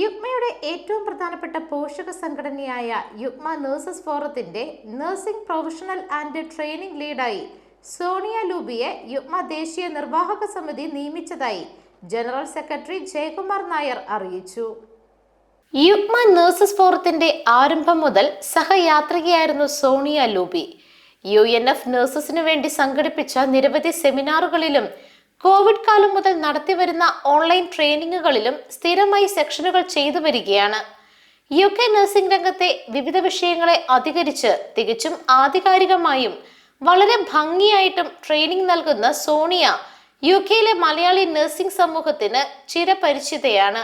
യുഗ്മയുടെ ഏറ്റവും പ്രധാനപ്പെട്ട പോഷക സംഘടനയായ യുഗ്മ നഴ്സസ് ഫോറത്തിന്റെ നഴ്സിംഗ് പ്രൊഫഷണൽ ആൻഡ് ട്രെയിനിംഗ് ലീഡായി സോണിയ ലൂബിയെ യുഗ്മ ദേശീയ നിർവാഹക സമിതി നിയമിച്ചതായി ജനറൽ സെക്രട്ടറി ജയകുമാർ നായർ അറിയിച്ചു. യുഗ്മ നഴ്സസ് ഫോറത്തിന്റെ ആരംഭം മുതൽ സഹയാത്രികയായിരുന്നു Sonia Luby. U N F നഴ്സസിനു വേണ്ടി സംഘടിപ്പിച്ച നിരവധി സെമിനാറുകളിലും കോവിഡ് കാലം മുതൽ നടത്തിവരുന്ന ഓൺലൈൻ ട്രെയിനിങ്ങുകളിലും സ്ഥിരമായി സെക്ഷനുകൾ ചെയ്തു വരികയാണ്. യു കെ നഴ്സിംഗ് രംഗത്തെ വിവിധ വിഷയങ്ങളെ അധികരിച്ച് തികച്ചും ആധികാരികമായും വളരെ ഭംഗിയായിട്ടും ട്രെയിനിങ് നൽകുന്ന സോണിയ യു കെയിലെ മലയാളി നഴ്സിംഗ് സമൂഹത്തിന് ചിരപരിചിതയാണ്.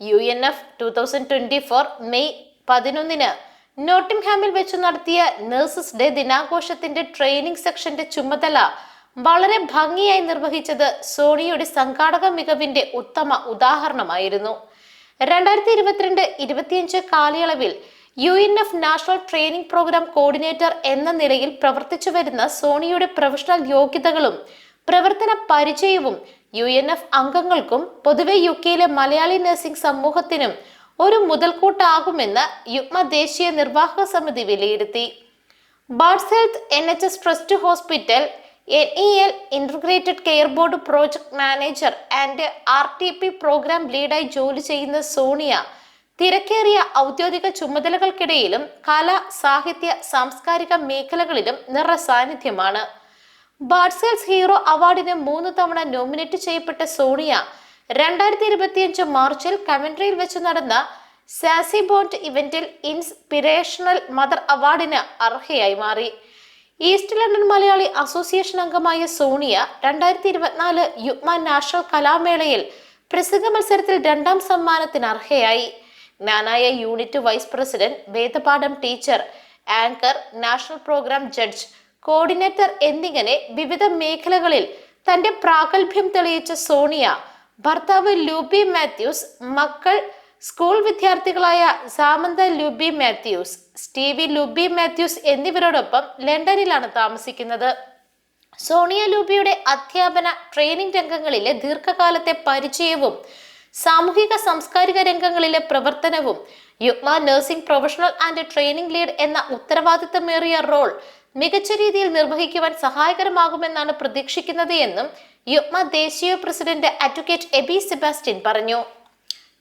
U N F two thousand twenty four May പതിനൊന്നിന് നോട്ടിംഗ്ഹാമിൽ വെച്ച് നടത്തിയ നഴ്സസ് ഡേ ദിനാഘോഷത്തിന്റെ ട്രെയിനിങ് സെക്ഷന്റെ ചുമതല വളരെ ഭംഗിയായി നിർവഹിച്ചത് സോണിയുടെ സംഘാടക മികവിന്റെ ഉത്തമ ഉദാഹരണമായിരുന്നു. രണ്ടായിരത്തി ഇരുപത്തിരണ്ട് ഇരുപത്തിയഞ്ച് കാലയളവിൽ U N F national training programme coordinator എന്ന നിലയിൽ പ്രവർത്തിച്ചു വരുന്ന സോണിയുടെ പ്രൊഫഷണൽ യോഗ്യതകളും പ്രവർത്തന പരിചയവും യു എൻ എഫ് അംഗങ്ങൾക്കും പൊതുവെ യു കെയിലെ മലയാളി നഴ്സിംഗ് സമൂഹത്തിനും ഒരു മുതൽക്കൂട്ടാകുമെന്ന് യുഗ്മ ദേശീയ നിർവാഹക സമിതി വിലയിരുത്തി. Barts health N H S trust hospital N E L integrated care board project manager and R T P programme ലീഡായി ജോലി ചെയ്യുന്ന സോണിയ തിരക്കേറിയ ഔദ്യോഗിക ചുമതലകൾക്കിടയിലും കല സാഹിത്യ സാംസ്കാരിക മേഖലകളിലും നിറസാന്നിധ്യമാണ് ബാഡ്സെൽസ് ഹീറോ അവാർഡിന് മൂന്ന് തവണ നോമിനേറ്റ് ചെയ്യപ്പെട്ട സോണിയ രണ്ടായിരത്തി ഇരുപത്തിയഞ്ച് മാർച്ചിൽ കമൻട്രിയിൽ വെച്ച് നടന്ന സാസി ബോണ്ട് ഇവന്റിൽ ഇൻസ്പിറേഷണൽ മദർ അവാർഡിന് അർഹയായി മാറി. ഈസ്റ്റ് ലണ്ടൻ മലയാളി അസോസിയേഷൻ അംഗമായ സോണിയ രണ്ടായിരത്തി ഇരുപത്തിനാല് യുഗ്മ നാഷണൽ കലാമേളയിൽ പ്രസംഗ മത്സരത്തിൽ രണ്ടാം സമ്മാനത്തിന് അർഹയായി. ഞാനായ unit vice president വേദപാഠം teacher anchor national programme judge coordinator എന്നിങ്ങനെ വിവിധ മേഖലകളിൽ തന്റെ പ്രാഗൽഭ്യം തെളിയിച്ച സോണിയ ഭർത്താവ് ലൂബി മാത്യൂസ് മക്കൾ സ്കൂൾ വിദ്യാർത്ഥികളായ സാമന്ത ലുബി മാത്യൂസ് സ്റ്റീവി ലുബി മാത്യൂസ് എന്നിവരോടൊപ്പം ലണ്ടനിലാണ് താമസിക്കുന്നത്. സോണിയ ലൂബിയുടെ അധ്യാപന ട്രെയിനിങ് രംഗങ്ങളിലെ ദീർഘകാലത്തെ പരിചയവും സാമൂഹിക സാംസ്കാരിക രംഗങ്ങളിലെ പ്രവർത്തനവും Yugma nursing professional and training lead എന്ന ഉത്തരവാദിത്തമേറിയ റോൾ മികച്ച രീതിയിൽ നിർവഹിക്കുവാൻ സഹായകരമാകുമെന്നാണ് പ്രതീക്ഷിക്കുന്നത് എന്നും യുഗ്മ ദേശീയ പ്രസിഡന്റ് അഡ്വക്കേറ്റ് എബി സെബാസ്റ്റ്യൻ പറഞ്ഞു.